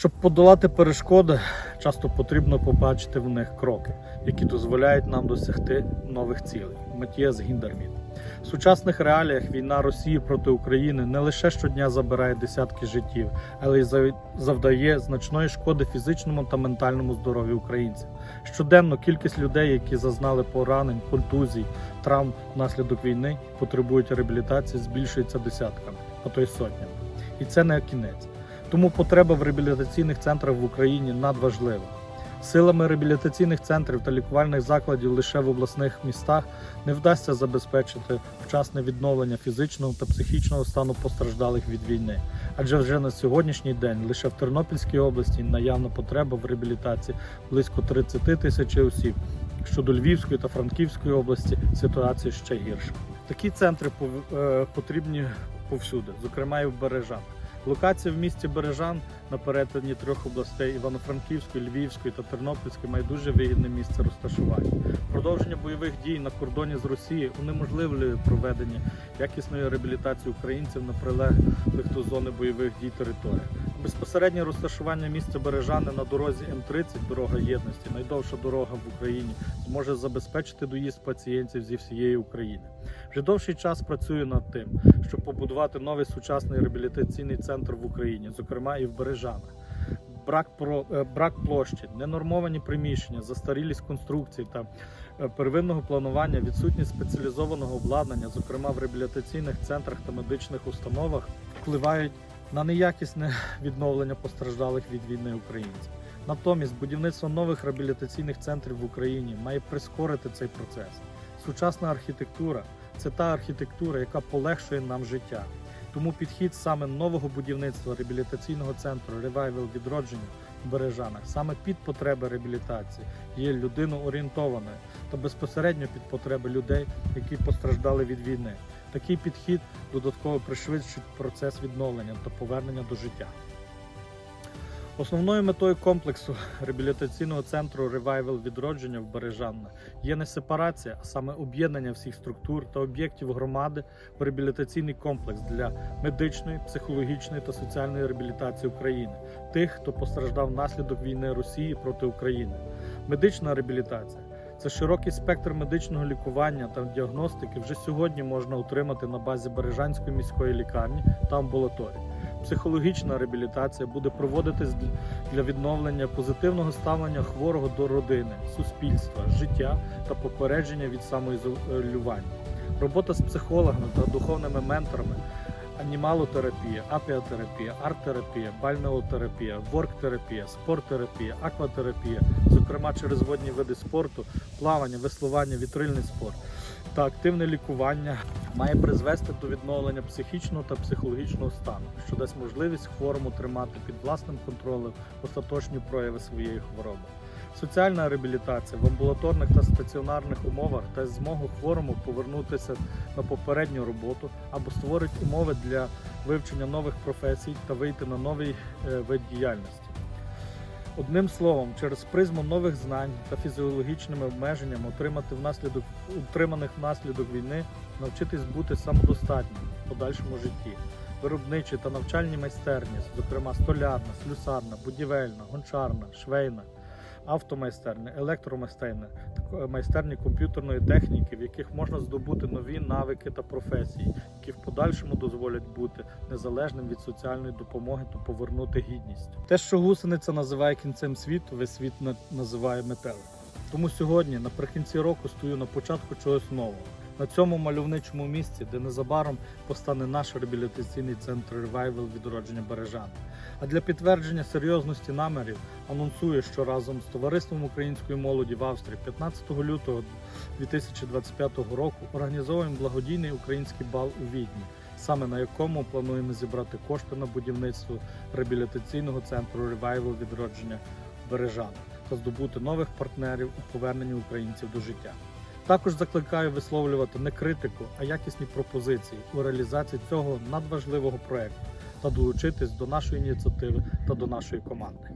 Щоб подолати перешкоди, часто потрібно побачити в них кроки, які дозволяють нам досягти нових цілей. Матіас Гіндерміт. В сучасних реаліях війна Росії проти України не лише щодня забирає десятки життів, але й завдає значної шкоди фізичному та ментальному здоров'ю українців. Щоденно кількість людей, які зазнали поранень, контузій, травм внаслідок війни, потребують реабілітації, збільшується десятками, а то й сотнями. І це не кінець. Тому потреба в реабілітаційних центрах в Україні надважлива. Силами реабілітаційних центрів та лікувальних закладів лише в обласних містах не вдасться забезпечити вчасне відновлення фізичного та психічного стану постраждалих від війни. Адже вже на сьогоднішній день лише в Тернопільській області наявна потреба в реабілітації близько 30 тисяч осіб. Щодо Львівської та Франківської області ситуація ще гірша. Такі центри е, потрібні повсюди, зокрема і в Бережанах. Локація в місті Бережан на перетині трьох областей Івано-Франківської, Львівської та Тернопільської має дуже вигідне місце розташування. Продовження бойових дій на кордоні з Росією унеможливлює проведення якісної реабілітації українців на прилеглих до зони бойових дій територіях. Безпосереднє розташування місця Бережани на дорозі М30, дорога єдності, найдовша дорога в Україні, зможе забезпечити доїзд пацієнтів зі всієї України. Вже довший час працюю над тим, щоб побудувати новий сучасний реабілітаційний центр в Україні, зокрема і в Бережанах. Брак про е, брак площі, ненормовані приміщення, застарілість конструкцій та е, первинного планування, відсутність спеціалізованого обладнання, зокрема в реабілітаційних центрах та медичних установах, впливають на неякісне відновлення постраждалих від війни українців. Натомість будівництво нових реабілітаційних центрів в Україні має прискорити цей процес. Сучасна архітектура це та архітектура, яка полегшує нам життя. Тому підхід саме нового будівництва реабілітаційного центру Revival відродження в Бережанах саме під потреби реабілітації є людиноорієнтованою та безпосередньо під потреби людей, які постраждали від війни. Такий підхід додатково пришвидшить процес відновлення та повернення до життя. Основною метою комплексу реабілітаційного центру Revival відродження в Бережанах є не сепарація, а саме об'єднання всіх структур та об'єктів громади в реабілітаційний комплекс для медичної, психологічної та соціальної реабілітації України, тих, хто постраждав внаслідок війни Росії проти України. Медична реабілітація це широкий спектр медичного лікування та діагностики вже сьогодні можна отримати на базі Бережанської міської лікарні та амбулаторії. Психологічна реабілітація буде проводитись для відновлення позитивного ставлення хворого до родини, суспільства, життя та попередження від самоізолювання. Робота з психологами та духовними менторами, анімалотерапія, апіатерапія, арт-терапія, бальнеотерапія, ворк-терапія, спорт-терапія, акватерапія, зокрема через водні види спорту, плавання, веслування, вітрильний спорт та активне лікування має призвести до відновлення психічного та психологічного стану, що дасть можливість хворому тримати під власним контролем остаточні прояви своєї хвороби. Соціальна реабілітація в амбулаторних та стаціонарних умовах дасть змогу хворому повернутися на попередню роботу або створить умови для вивчення нових професій та вийти на новий е, вид діяльності. Одним словом, через призму нових знань та фізіологічними обмеженнями отримати внаслідок утриманих внаслідок війни, навчитись бути самодостатнім в подальшому житті. Виробничі та навчальні майстерні, зокрема столярна, слюсарна, будівельна, гончарна, швейна, автомайстерня, електромайстерні, та майстерні комп'ютерної техніки, в яких можна здобути нові навики та професії, які в подальшому дозволять бути незалежним від соціальної допомоги та повернути гідність. Те, що гусениця називає кінцем світу, весь світ називає метеликом. Тому сьогодні, наприкінці року, стою на початку чогось нового. На цьому мальовничому місці, де незабаром постане наш реабілітаційний центр Revival відродження Бережан. А для підтвердження серйозності намірів анонсує, що разом з товариством української молоді в Австрії 15 лютого 2025 року організовуємо благодійний український бал у Відні, саме на якому плануємо зібрати кошти на будівництво реабілітаційного центру Revival відродження Бережан та здобути нових партнерів у поверненні українців до життя. Також закликаю висловлювати не критику, а якісні пропозиції у реалізації цього надважливого проекту та долучитись до нашої ініціативи та до нашої команди.